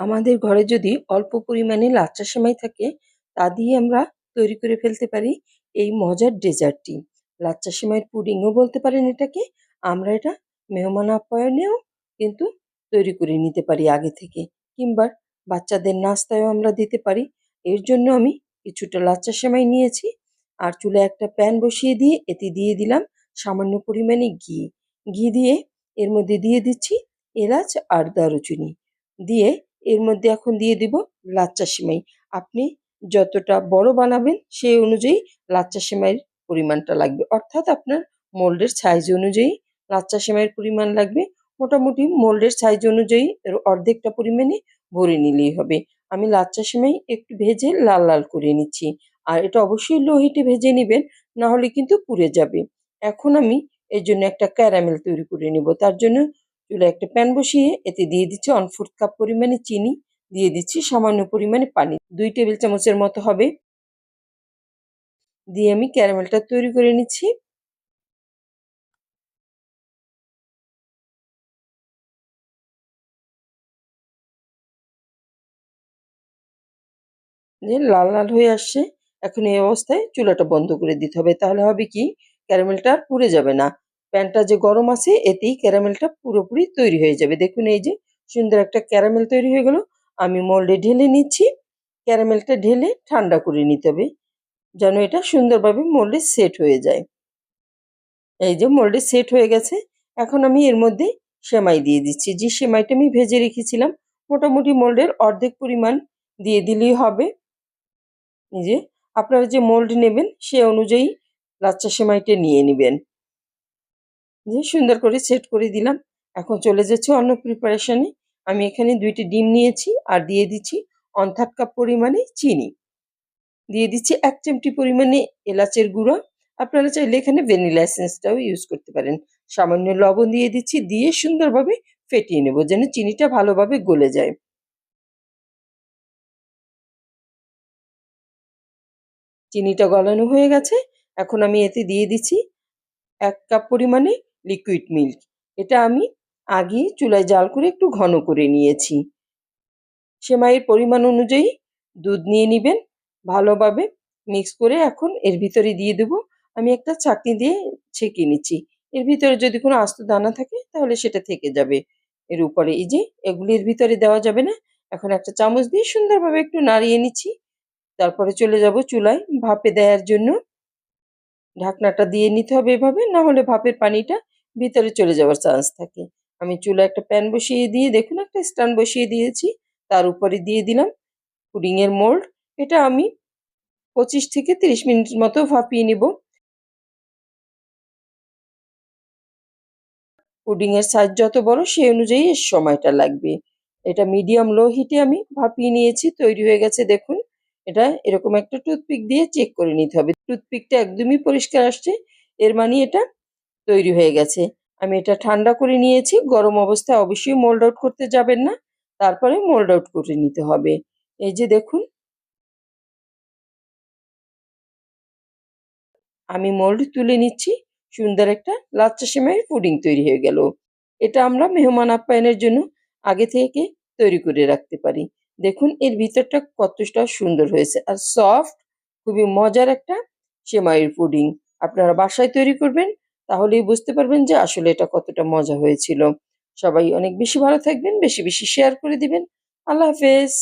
আমাদের ঘরে যদি অল্প পরিমাণে লাচ্চা সেমাই থাকে, তা দিয়ে আমরা তৈরি করে ফেলতে পারি এই মজার ডেজার্টটি লাচ্চা সেমাইয়ের পুডিংও বলতে পারেন এটাকে, আমরা এটা মেহমান আপ্যায়নেও কিন্তু তৈরি করে নিতে পারি আগে থেকে। কিংবা বাচ্চাদের নাস্তায়ও আমরা দিতে পারি। এর জন্য আমি কিছুটা লাচ্চা সেমাই নিয়েছি। আর চুলে একটা প্যান বসিয়ে দিয়ে এতে দিয়ে দিলাম সামান্য পরিমাণে ঘি। ঘি দিয়ে এর মধ্যে দিয়ে দিচ্ছি এলাচ আর দারুচিনি। দিয়ে এর মধ্যে এখন দিয়ে দিব লাচ্চা সিমাই। আপনি যতটা বড় বানাবেন সেই অনুযায়ী লাচ্চা সেমাইয়ের পরিমাণটা লাগবে। অর্থাৎ আপনার মোল্ডের সাইজ অনুযায়ী লাচ্চা সেমাইয়ের পরিমাণ লাগবে। মোটামুটি মোল্ডের সাইজ অনুযায়ী এর অর্ধেকটা পরিমাণে ভরে নিলেই হবে। আমি লাচ্চা সেমাই একটু ভেজে লাল লাল করে নিচ্ছি। আর এটা অবশ্যই লো হিটে ভেজে নেবেন, না হলে কিন্তু পুড়ে যাবে। এখন আমি এর জন্য একটা ক্যারামেল তৈরি করে নেব। তার জন্য চুলায় একটা প্যান বসিয়ে এতে দিয়ে দিচ্ছি ওয়ান ফোর্থ কাপ পরিমাণে চিনি, দিয়ে দিচ্ছি সামান্য পরিমাণে পানি। দুই টেবিল চামচের মতো হবে। দিয়ে আমি ক্যারামেলটা তৈরি করে নিচ্ছি। লাল লাল হয়ে আসছে। এখন এই অবস্থায় চুলাটা বন্ধ করে দিতে হবে। তাহলে হবে কি? ক্যারামেলটা আর পুড়ে যাবে না। প্যানটা যে গরম আছে, এতেই ক্যারামেলটা পুরোপুরি তৈরি হয়ে যাবে। দেখুন এই যে সুন্দর একটা ক্যারামেল তৈরি হয়ে গেল। আমি মোল্ডে ঢেলে নিচ্ছি। ক্যারামেলটা ঢেলে ঠান্ডা করে নিতে হবে, যেন এটা সুন্দরভাবে মোল্ডে সেট হয়ে যায়। এই যে মোল্ডে সেট হয়ে গেছে। এখন আমি এর মধ্যে সেমাই দিয়ে দিচ্ছি। যে সেমাইটা আমি ভেজে রেখেছিলাম, মোটামুটি মোল্ডের অর্ধেক পরিমাণ দিয়ে দিলেই হবে। যে আপনারা যে মোল্ড নেবেন, সে অনুযায়ী লাচ্চা সেমাইটা নিয়ে নেবেন। যে সুন্দর করে সেট করে দিলাম। এখন চলে যাচ্ছে অন্য প্রিপারেশনে আমি এখানে দুইটি ডিম নিয়েছি আর দিয়ে দিচ্ছি ওয়ান থার্ড কাপ পরিমাণে চিনি। দিয়ে দিচ্ছি এক চিমটি পরিমাণে এলাচের গুঁড়ো। আপনারা চাইলে এখানে ভ্যানিলা এসেন্সটাও ইউজ করতে পারেন। সামান্য লবণ দিয়ে দিচ্ছি, দিয়ে সুন্দরভাবে ফেটিয়ে নেব যেন চিনিটা ভালোভাবে গলে যায়। চিনিটা গলানো হয়ে গেছে। এখন আমি এতে দিয়ে দিচ্ছি এক কাপ পরিমাণে লিকুইড মিল্ক এটা আমি আগে চুলায় জাল করে একটু ঘন করে নিয়েছি। সেমাইয়ের পরিমাণ অনুযায়ী দুধ নিয়ে নেবেন। ভালোভাবে মিক্স করে এখন এর ভিতরে দিয়ে দেব। আমি একটা চাটনি দিয়ে ছেঁকে নিচ্ছি। এর ভিতরে যদি কোনো আস্ত দানা থাকে তাহলে সেটা থেকে যাবে। এর উপরে এই যে এগুলির ভিতরে দেওয়া যাবে না। এখন একটা চামচ দিয়ে সুন্দরভাবে একটু নাড়িয়ে নিচ্ছি। তারপরে চলে যাব চুলায় ভাপে দেওয়ার জন্য। ঢাকনাটা দিয়ে নিতে হবে এভাবে। না হলে ভাপের পানিটা ভিতরে চলে যাওয়ার চান্স থাকে। আমি চুলা একটা প্যান বসিয়ে দিয়ে, দেখুন একটা স্ট্যান্ড বসিয়ে দিয়েছি, তার উপরে দিয়ে দিলাম পুডিংয়ের মোল্ড এটা আমি পঁচিশ থেকে তিরিশ মিনিট মতো ভাপিয়ে নিব। পুডিংয়ের সাইজ যত বড় সেই অনুযায়ী এর সময়টা লাগবে। এটা মিডিয়াম লো হিটে আমি ভাপিয়ে নিয়েছি, তৈরি হয়ে গেছে, দেখুন। এটা এরকম একটা টুথপিক দিয়ে চেক করে নিতে হবে। টুথপিকটা একদমই পরিষ্কার আসছে, এর মানে এটা তৈরি হয়ে গেছে। আমি এটা ঠান্ডা করে নিয়েছি, গরম অবস্থায় অবশ্যই মোল্ড আউট করতে যাবেন না, তারপরে মোল্ড আউট করে নিতে হবে। এই যে দেখুন। আমি মোল্ড তুলে নিচ্ছি, সুন্দর একটা লাচ্চা সেমাইয়ের পুডিং তৈরি হয়ে গেল। এটা আমরা মেহমান আপ্যায়নের জন্য আগে থেকে তৈরি করে রাখতে পারি। দেখুন, এর ভিতরটা কতটা সুন্দর হয়েছে আর সফট খুবই মজার একটা সেমাইয়ের পুডিং। আপনারা বাসায় তৈরি করবেন তাহলেই বুঝতে পারবেন যে আসলে এটা কতটা মজা হয়েছিল। সবাই অনেক বেশি ভালো থাকবেন, বেশি বেশি শেয়ার করে দিবেন। আল্লাহ হাফেজ।